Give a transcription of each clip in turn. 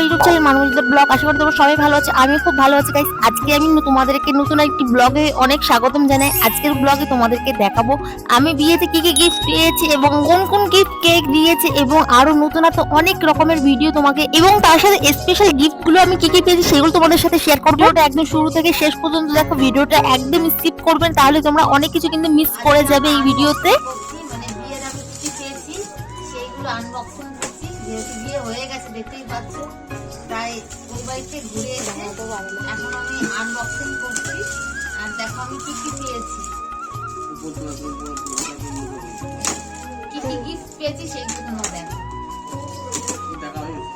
YouTube channel মানুষদের blog আশা করি তোমরা সবাই ভালো আছে। আমি খুব ভালো আছি গাইস আজকে আমি তোমাদেরকে নতুন একটি ব্লগে অনেক স্বাগতম জানাই। আজকের ব্লগে তোমাদেরকে দেখাবো, আমি বিয়েতে কি কি গিফট পেয়েছি এবং কোন কোন গিফট কেক দিয়েছে এবং আরও নতুনত্ব অনেক রকমের ভিডিও তোমাকে এবং তার সাথে স্পেশাল গিফটগুলো আমি কি কি পেয়েছি সেগুলো তোমাদের সাথে শেয়ার করব। একদম শুরু থেকে শেষ পর্যন্ত দেখো, ভিডিওটা একদম স্কিপ করবেন তাহলে তোমরা অনেক কিছু কিন্তু মিস করে যাবে এই ভিডিওতে মানে আনবক্সিং করছি, যেহেতু বিয়ে হয়ে গেছে, দেখতেই পাচ্ছ। বাড়িতে ঘুরে এসে এখন আমি আনবক্সিং করছি। আর দেখো আমি কি কি পেয়েছি। কি কি গিফট পেয়েছি সেইগুলো তোমরা দেখো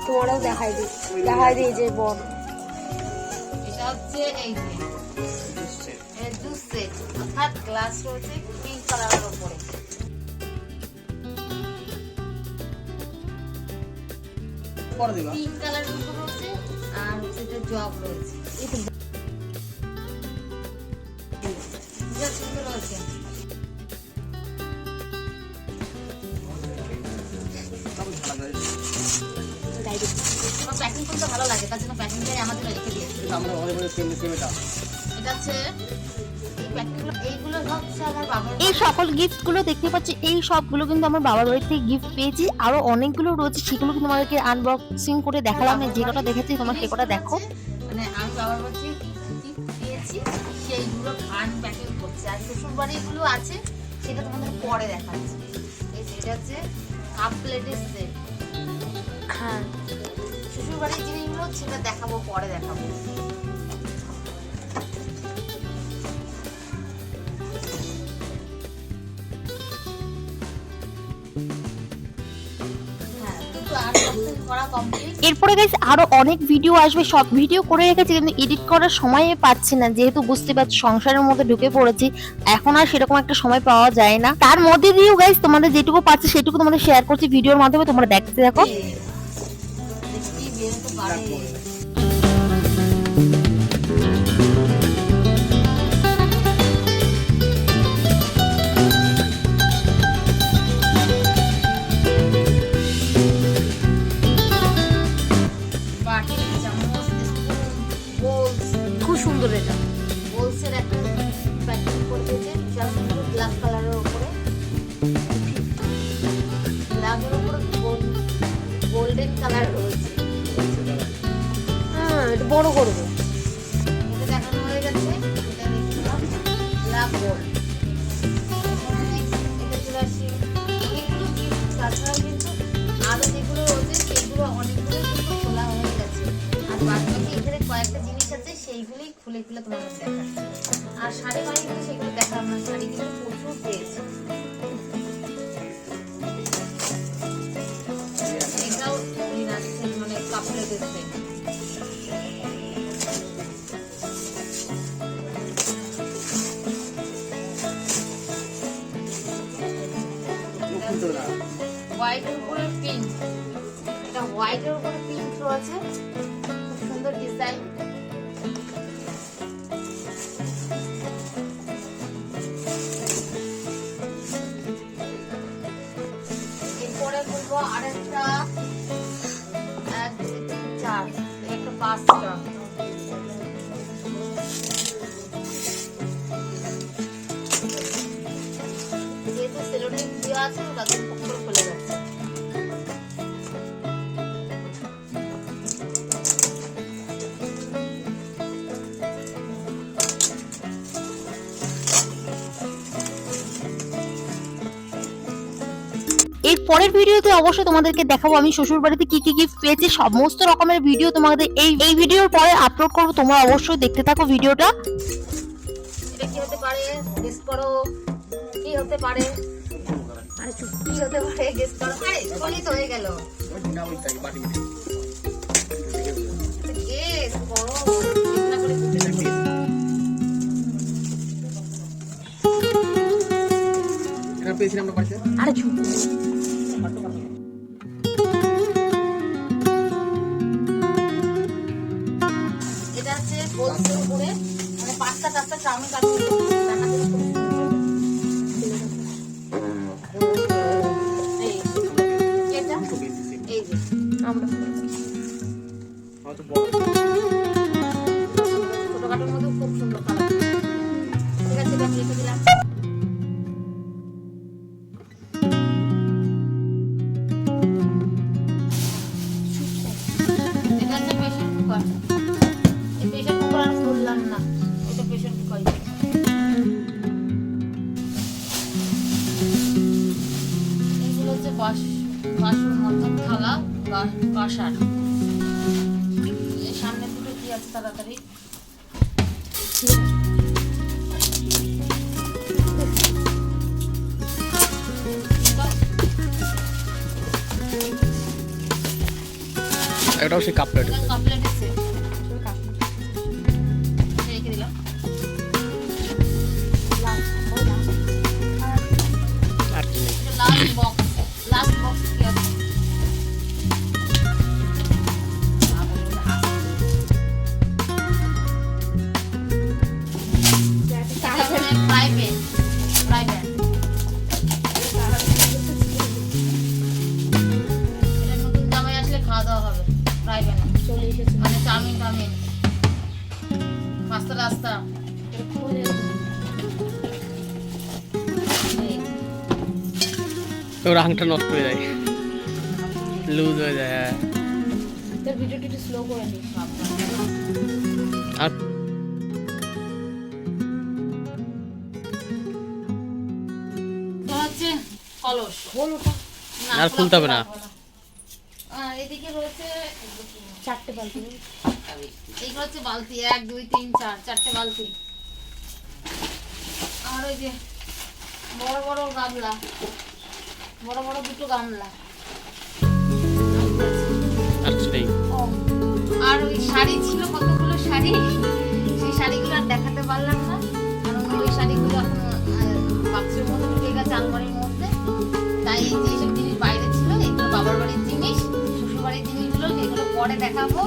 তোমারও দেখাই দিই। দেখাই দিই যে বন। এটা হচ্ছে এই যে। জুস সেট অর্থাৎ গ্লাস রয়েছে পিঙ্ক কালারের উপরে। পিঙ্ক কালারের উপর রয়েছে আর হচ্ছে এটা জগ রয়েছে। প্যাকিং করতে ভালো লাগে তার জন্য প্যাকিংটাই আমাদের রেখে দিয়েছে এটা হচ্ছে এই সকল গিফটগুলো দেখতে পাচ্ছি। এই সবগুলো কিন্তু আমার বাবার বাড়ি থেকে গিফট পেয়েছি। আরও অনেকগুলো রয়েছে সেগুলো কিন্তু আমাদেরকে আনবক্সিং করে দেখালাম। যে কটা দেখেছি তোমার সে কটা দেখো। মানে আমি বাবার বাড়ি থেকে পেয়েছি সেইগুলো আনপ্যাকিং করছি। আর শ্বশুর বাড়িগুলো আছে সেটা তোমাদের পরে দেখাচ্ছি। এই এটা হচ্ছে কাপ প্লেটের সেট হ্যাঁ। শ্বশুর বাড়ির জিনিসগুলো সেটা দেখাবো পরে দেখাবো। এরপরে গাইস আরও অনেক ভিডিও আসবে সব ভিডিও করে রেখেছি কিন্তু এডিট করার সময় পাচ্ছি না যেহেতু বুঝতে পারছি সংসারের মধ্যে ঢুকে পড়েছি এখন আর সেরকম একটা সময় পাওয়া যায় না তার মধ্যে দিয়েও গাইস তোমাদের যেটুকু পাচ্ছি সেটুকু তোমাদের শেয়ার করছি ভিডিওর মাধ্যমে তোমরা দেখতে দেখো খুব সুন্দর খুলে তোমাদের দেখাচ্ছি। আর শাড়ি মাড়িগুলো সেগুলো দেখালাম না শাড়ি কিন্তু প্রচুর পেয়েছি এটাও মানে কাপড়ের সেট হোয়াইটের উপরে পিঙ্ক এটা হোয়াইটের উপরে পিঙ্ক রয়েছে। খুব সুন্দর ডিজাইন পাঁচটা যেহেতু সেলোটেপ দেওয়া আছে ওটা পরের ভিডিওতে অবশ্যই তোমাদেরকে দেখাবো আমি শ্বশুর বাড়িতে কি কি গিফট পেয়েছি সমস্ত রকমের ভিডিও তোমাদের এই এই ভিডিওর পরে আপলোড করব তোমরা অবশ্যই দেখতে থাকো ভিডিওটা। কি হতে পারে? গেস করো। কি হতে পারে? আরে চুপ কি হতে পারে? গেস করো। আরে বলি তো হয়ে গেল। গেস করো। না পাশে আরে চুপ। পাঁচটা টাস্তা বাসন মতন থালা বা- কাঁসার সামনে দুটো কি আছে তাড়াতাড়ি? একটাও সেই কাপ প্লেট কাপলেট এসে তোর আংটা নষ্ট হয়ে যায়। লুজ হয়ে যায় হ্যাঁ। স্লো করে আর আর খুলতে হবে না। আর এদিকে রয়েছে চারটে বালতি। এইগুলো হচ্ছে বালতি এক দুই তিন চার চারটে বালতি। আর ওই যে বড় বড় গামলা। বড় বড় দুটো গামলা। আর কিছু নেই। আর ওই শাড়ি ছিল কতগুলো শাড়ি? সেই শাড়িগুলো আর দেখাতে পারলাম না। কারণ ওই শাড়িগুলো এখন বাক্সের মধ্যে ঢুকে গেছে আলমারির মধ্যে। তাই এই যে এইসব জিনিস বাইরে ছিল এগুলো বাবার বাড়ির জিনিস শ্বশুর বাড়ির জিনিসগুলো এগুলো পরে দেখাবো।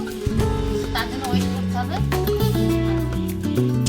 তার জন্য ওয়েট করতে হবে।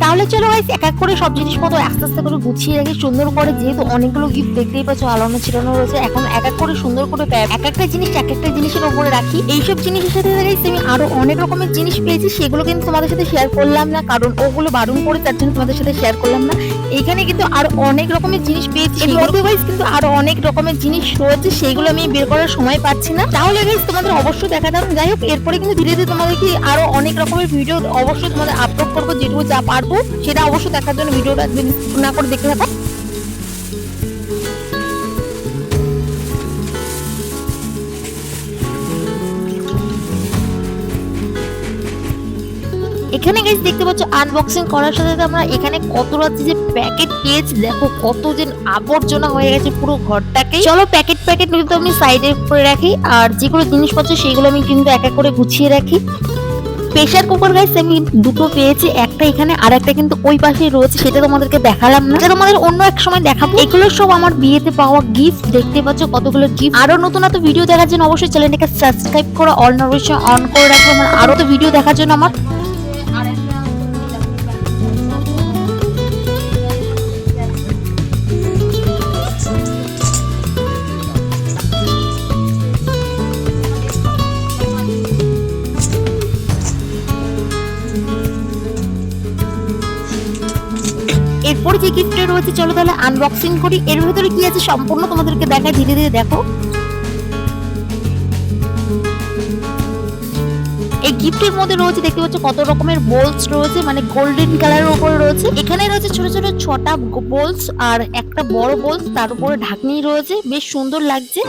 তাহলে চলো ভাই এক এক করে সব জিনিসপত্র আস্তে আস্তে করে গুছিয়ে রেখে সুন্দর করে যেহেতু অনেকগুলো গিফট দেখতেই পাচ্ছ আলানো ছিলানো রয়েছে এখন এক এক করে সুন্দর করে এক একটা জিনিস এক একটা জিনিসের উপরে রাখি। এইসব জিনিসের সাথে আমি আরও অনেক রকমের জিনিস পেয়েছি সেগুলো কিন্তু তোমাদের সাথে শেয়ার করলাম না কারণ ওগুলো বারণ করে তার জন্য তোমাদের সাথে শেয়ার করলাম না। এখানে কিন্তু আরও অনেক রকমের জিনিস পেয়েছি মধ্যে কিন্তু আরও অনেক রকমের জিনিস রয়েছে সেইগুলো আমি বের করার সময় পাচ্ছি না। তাহলে গাইজ তোমাদের অবশ্যই দেখা দাও যাই হোক এরপরে কিন্তু ধীরে ধীরে তোমাদেরকে আরও অনেক রকমের ভিডিও অবশ্যই তোমাদের আপলোড করব যেটুকু যা পারব সেটা অবশ্যই দেখার জন্য ভিডিওটা না করে দেখতে থাকো। এখানে গাইজ দেখতে পাচ্ছ আনবক্সিং করার সাথে সাথে আমরা এখানে কত রাত্রি যে প্যাকেট পেয়েছি, দেখো কত যে আবর্জনা হয়ে গেছে পুরো ঘরটাকে। চলো প্যাকেট প্যাকেট কিন্তু আমি সাইডে করে রাখি, আর যেগুলো জিনিসপত্র, সেগুলো আমি কিন্তু এক এক করে গুছিয়ে রাখি। প্রেশার কুকার গাইস আমি দুটো পেয়েছি, একটা এখানে, আর একটা কিন্তু ওই পাশে রয়েছে, সেটা তোমাদেরকে দেখালাম না। সেটা তোমাদের অন্য এক সময় দেখাবো। এগুলো সব আমার বিয়েতে পাওয়া গিফট দেখতে পাচ্ছ কতগুলো গিফট আরও নতুন নতুন ভিডিও দেখার জন্য অবশ্যই চ্যানেলটাকে সাবস্ক্রাইব করো অল নোটিফিকেশন অন করে রাখো, আমার আরও তো ভিডিও দেখার জন্য আমার যে গিফটটা রয়েছে, চলো তাহলে আনবক্সিং করি। এর ভেতরে কি আছে সম্পূর্ণ তোমাদেরকে দেখায় ধীরে ধীরে দেখো। এই গিফটের মধ্যে রয়েছে, দেখতে পাচ্ছ কত রকমের বোলস রয়েছে মানে গোল্ডেন কালারের উপরে রয়েছে। এখানে রয়েছে ছোট ছোট ছটা বোলস আর একটা বড় বোলস তার উপরে ঢাকনি রয়েছে। বেশ সুন্দর লাগছে।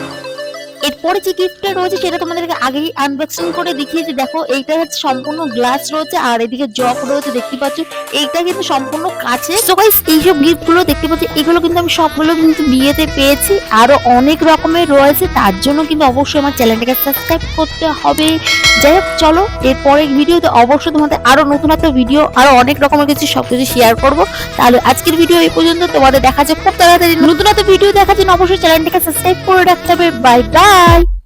এরপরে যে গিফটটা রয়েছে সেটা তোমাদেরকে আগেই আনবক্সিং করে দেখিয়েছি। দেখো এইটা হচ্ছে সম্পূর্ণ গ্লাস রয়েছে আর এদিকে জগ রয়েছে, দেখতে পাচ্ছ? এইটা কিন্তু সম্পূর্ণ কাছে তো গাইস এইসব গিফটগুলো দেখতে পাচ্ছি, এগুলো কিন্তু আমি সবগুলো কিন্তু বিয়েতে পেয়েছি। আরও অনেক রকমের রয়েছে, তার জন্য কিন্তু অবশ্যই আমার চ্যানেলটাকে সাবস্ক্রাইব করতে হবে। যাই হোক, চলো, এরপরের ভিডিওতে অবশ্যই তোমাদের আরও নতুনত্ব ভিডিও আরও অনেক রকমের কিছু সব কিছু শেয়ার করব। তাহলে আজকের ভিডিও এই পর্যন্ত, তোমাদের দেখা যাক খুব তাড়াতাড়ি নতুনত্ব ভিডিও দেখার জন্য অবশ্যই চ্যানেলটাকে সাবস্ক্রাইব করে রাখতে হবে। Bye bye Bye!